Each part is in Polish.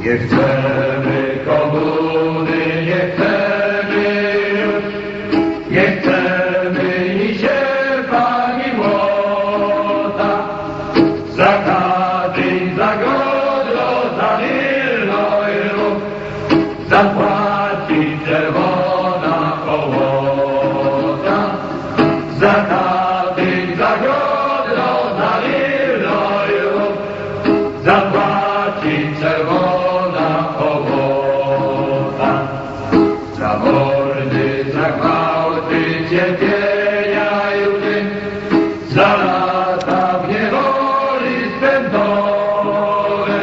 Nie chcemy komuny, nie chcemy już, nie chcemy ni sierpa, ni młota. Za Katyń, za Godro, za Wilno i zapłaci czerwona hołota. Za Katyń, za Godro, za Wilno i Rów, zapłaci za gwałty, cierpienia łzy, za lata w niewoli spędzone,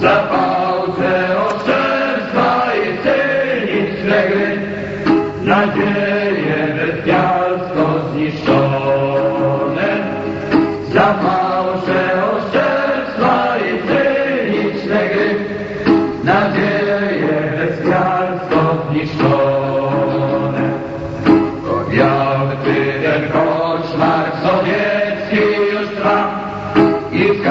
za pałce oszczerstwa i cyniczne gry, nadzieje bestialsko zniszczone, za Odjał ty ten koszmar sowiecki już trwa i w